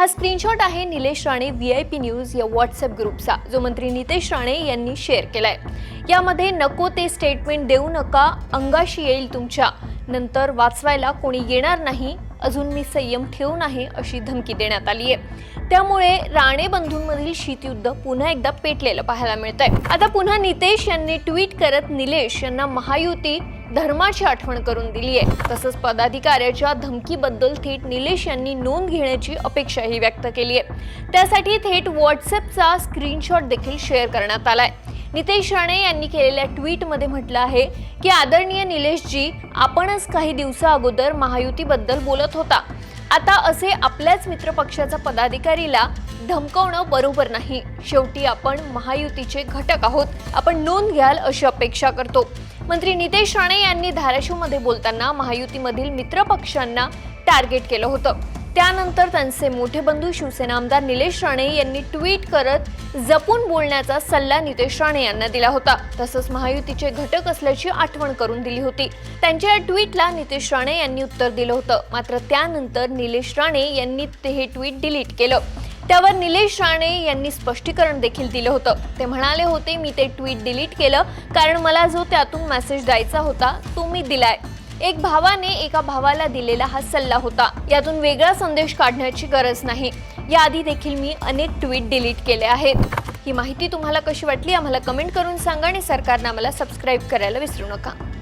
हा स्क्रीनशॉट आहे Nilesh Rane V I P news या व्हॉट्सअप ग्रुपचा जो मंत्री नितेश राणे यांनी शेअर केलाय. यामध्ये नको ते स्टेटमेंट देऊ नका अंगाशी येईल तुमच्या. नंतर वाचवायला कोणी येणार नाही अजून मी संयम ठेवून आहे अशी धमकी देण्यात आली आहे त्यामुळे राणे बंधूंमधील शीतयुद्ध पुन्हा एकदा पेटलेलं पाहायला मिळतंय. आता पुन्हा नितेश यांनी ट्विट करत निलेश यांना महायुती धर्माची आठवण करून दिली आहे. तसंच पदाधिकाऱ्याच्या धमकीबद्दल थेट निलेश यांनी नोंद घेण्याची अपेक्षाही व्यक्त केली आहे. त्यासाठी थेट व्हॉट्सअपचा स्क्रीनशॉट देखील शेअर करण्यात आलाय. नितेश राणे यांनी केलेल्या ट्विटमध्ये म्हटलं आहे की आदरणीय निलेशजी आपणच काही दिवसा अगोदर महायुतीबद्दल बोलत होता. आता असे आपल्याच मित्रपक्षाचा पदाधिकारीला धमकवणं बरोबर नाही. शेवटी आपण महायुतीचे घटक आहोत. आपण नोंद घ्याल अशी अपेक्षा करतो. मंत्री नितेश राणे यांनी धाराशिवमध्ये बोलताना महायुतीमधील मित्रपक्षांना टार्गेट केलं होतं. त्यानंतर त्यांचे मोठे बंधू शिवसेना आमदार निलेश राणे यांनी ट्विट करत जपून बोलण्याचा सल्ला नितेश राणे यांना दिला होता. तसंच महायुतीचे घटक असल्याची आठवण करून दिली होती. त्यांच्या या ट्विटला नितेश राणे यांनी उत्तर दिलं होतं. मात्र त्यानंतर निलेश राणे यांनी ते हे ट्विट डिलीट केलं. त्यावर निलेश राणे यांनी स्पष्टीकरण देखील दिलं होतं. ते म्हणाले होते मी ते ट्विट डिलीट केलं कारण मला जो त्यातून मेसेज द्यायचा होता तो मी दिलाय. एक भावाने एका भावाला दिलेला हा सल्ला होता. यातून वेगळा संदेश काढण्याची गरज नाही. याआधी देखील मी अनेक ट्विट डिलीट केले आहेत. ही माहिती तुम्हाला कशी वाटली आम्हाला कमेंट करून सांगा आणि सरकारनं आम्हाला सबस्क्राईब करायला विसरू नका.